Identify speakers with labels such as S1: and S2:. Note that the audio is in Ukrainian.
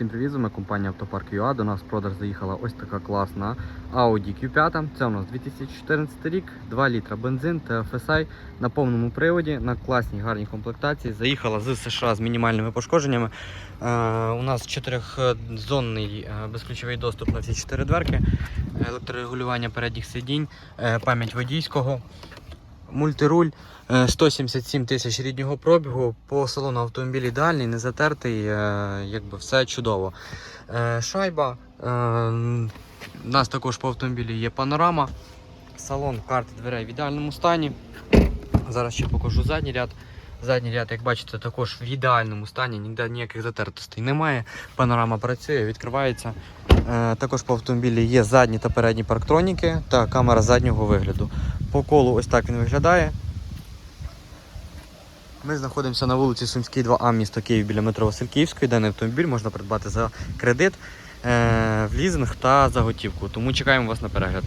S1: Всім привіт, з вами компанія Автопарк ЮА. До нас в продаж заїхала ось така класна Audi Q5. Це у нас 2014 рік, 2 літра бензин, TFSI на повному приводі, на класній гарній комплектації. Заїхала з США з мінімальними пошкодженнями. Е, у нас чотирьохзонний е, безключовий доступ на всі чотири дверки, електрорегулювання передніх сидінь, е, пам'ять водійського. Мультируль е, 177 тисяч ріднього пробігу. По салону автомобіль ідеальний, не затертий, е, якби все чудово. Е, Шайба. е, У нас також по автомобілі є панорама. Салон карти дверей в ідеальному стані. Зараз ще покажу задній ряд. Задній ряд, як бачите, також в ідеальному стані, ніде ніяких затертостей немає. Панорама працює, відкривається. Е, Також по автомобілі є задні та передні парктроніки та камера заднього вигляду. По колу ось так він виглядає. Ми знаходимося на вулиці Сумській 2А, місто Київ біля метро Васильківської. Даний автомобіль можна придбати за кредит, е, в лізинг та за готівку. Тому чекаємо вас на перегляд.